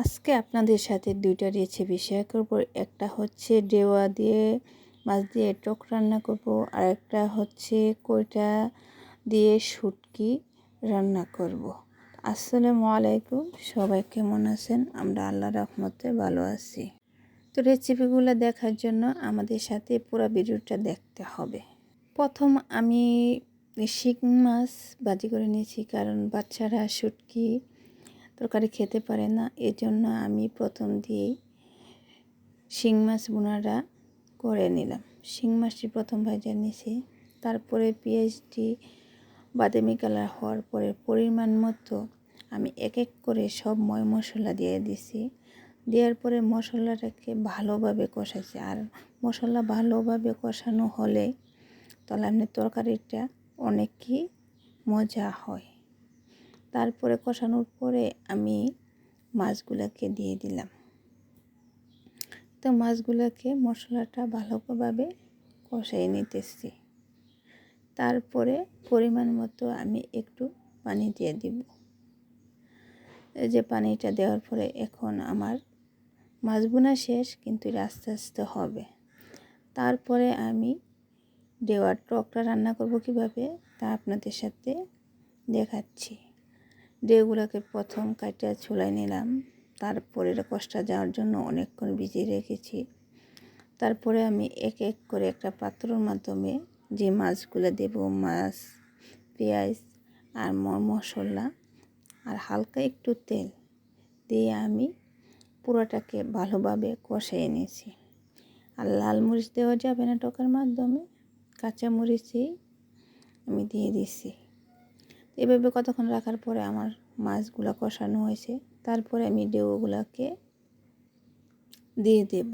আজকে আপনাদের সাথে দুইটা রেসিপি শেয়ার করব। একটা হচ্ছে ডেওয়া দিয়ে, মাছ দিয়ে টক রান্না করব। আর একটা হচ্ছে কইটা দিয়ে শুটকি রান্না করব। আসসালামু আলাইকুম, সবাই কেমন আছেন? আমরা আল্লাহ রহমতে ভালো আছি। তো রেসিপিগুলো দেখার জন্য আমাদের সাথে পুরো ভিডিওটা দেখতে হবে। প্রথম আমি শিং মাছ বাজি করে নিয়েছি, কারণ বাচ্চারা শুটকি তরকারি খেতে পারে না। এজন্য আমি প্রথম দিয়েই শিং মাছ বোনাটা করে নিলাম। শিং মাছটি প্রথম ভাজা নিয়েছি তারপরে পেঁয়াজটি বাদামি কালার হওয়ার পরে পরিমাণ মতো আমি এক এক করে সব ময় মশলা দিয়ে দিছি। দেওয়ার পরে মশলাটাকে ভালোভাবে কষাইছি। আর মশলা ভালোভাবে কষানো হলে তাহলে আপনি তরকারিটা অনেকই মজা হয়। তারপরে কষানোর পরে আমি মাছগুলোকে দিয়ে দিলাম। তো মাছগুলোকে মশলাটা ভালোভাবে কষাই নিতেছি। তারপরে পরিমাণ মতো আমি একটু পানি দিয়ে দিব। এই যে পানিটা দেওয়ার পরে এখন আমার মাছ বোনা শেষ, কিন্তু আস্তে আস্তে হবে। তারপরে আমি দেওয়ার টকটা রান্না করব কীভাবে তা আপনাদের সাথে দেখাচ্ছি। ডেগুলোকে প্রথম কাটিয়া ছুলাই নিলাম। তারপরে কষ্টা যাওয়ার জন্য অনেকক্ষণ ভিজিয়ে রেখেছি। তারপরে আমি এক এক করে একটা পাত্রর মাধ্যমে যে মাছগুলো দেব, মাছ, পেঁয়াজ আর মশলা আর হালকা একটু তেল দিয়ে আমি পুরোটাকে ভালোভাবে কষিয়ে নিয়েছি। আর লাল মরিচ দেওয়া যাবে না টকের মাধ্যমে, কাঁচা মরিচই আমি দিয়ে দিছি। এভাবে কতক্ষণ রাখার পরে আমার মাছগুলো কষানো হয়েছে, তারপরে আমি ডেউগুলোকে দিয়ে দেব।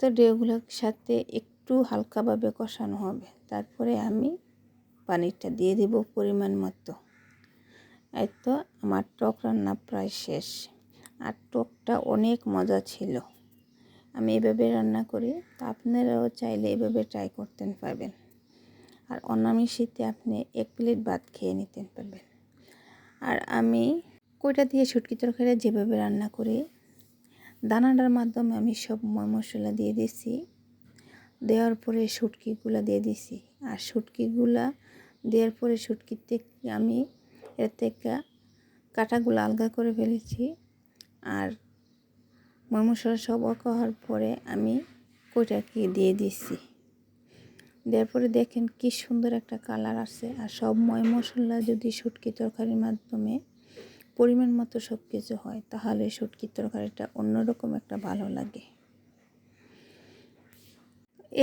তো ডেউগুলোর সাথে একটু হালকাভাবে কষানো হবে, তারপরে আমি পানিরটা দিয়ে দেব পরিমাণ মতো। এই তো আমার টক রান্না প্রায় শেষ। আর টকটা অনেক মজা ছিল। আমি এভাবে রান্না করি, তা আপনারাও চাইলে এভাবে ট্রাই করতেন পারবেন। আর অনামিষিতে আপনি এক প্লেট ভাত খেয়ে নিতে পারবেন। আর আমি কইটা দিয়ে ছুটকি তরকারি যেভাবে রান্না করি, দানাটার মাধ্যমে আমি সব মশলা দিয়ে দিছি। দেওয়ার পরে শুটকিগুলো দিয়ে দিছি। আর শুটকিগুলা দেওয়ার পরে শুটকিতে আমি এর থেকে কাটাগুলো আলগা করে ফেলেছি। আর মশলা সব হওয়ার পরে আমি কইটাকে দিয়ে দিছি। দেওয়ার পরে দেখেন কি সুন্দর একটা কালার আছে। আর সব ময় মশলা যদি শুটকি তরকারির মাধ্যমে পরিমাণ মতো সব কিছু হয়, তাহলে শুটকি তরকারিটা অন্যরকম একটা ভালো লাগে।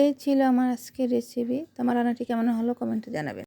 এই ছিল আমার আজকের রেসিপি তোমার রান্নাটি কেমন হলো কমেন্টে জানাবেন।